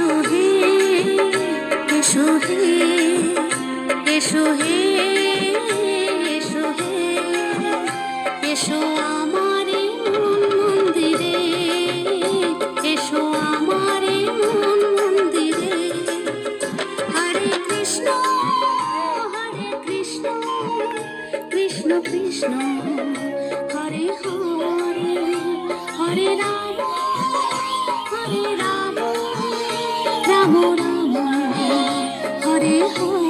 এসো হে এসো হে এসো হে এসো হে, এসো আমার মন মন্দিরে, এসো আমার মন মন্দিরে। হরে কৃষ্ণ হরে কৃষ্ণ কৃষ্ণ কৃষ্ণ, হরে হরে হরে রাম। রাম হরে হরে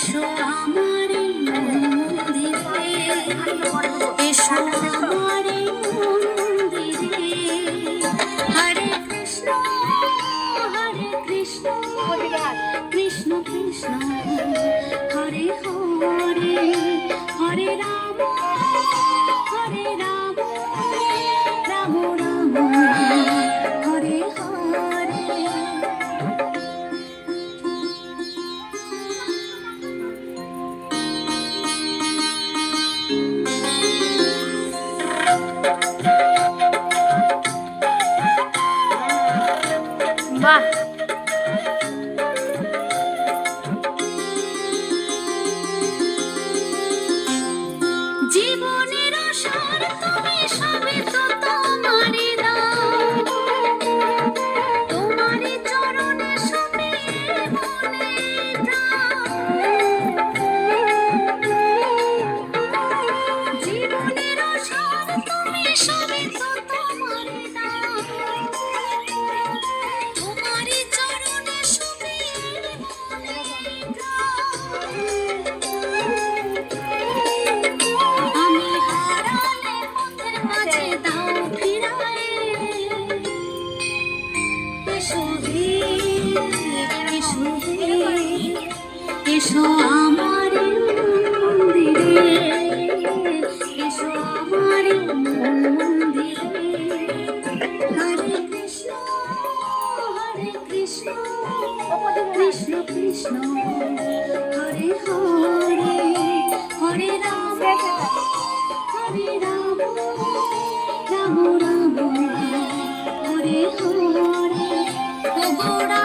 এসো আমার মন্দিরে। এসো আমার মন্দিরে। হরে কৃষ্ণ হরে কৃষ্ণ কৃষ্ণ কৃষ্ণ। বাহ জীবনের সার তুমি সবে এসো আমার মন্দিরে, এসো আমার মন্দিরে। হরে কৃষ্ণ হরে কৃষ্ণ কৃষ্ণ কৃষ্ণ, হরে হরে হরে রাম হরে রাম রাম রাম হরে হরে গোড়া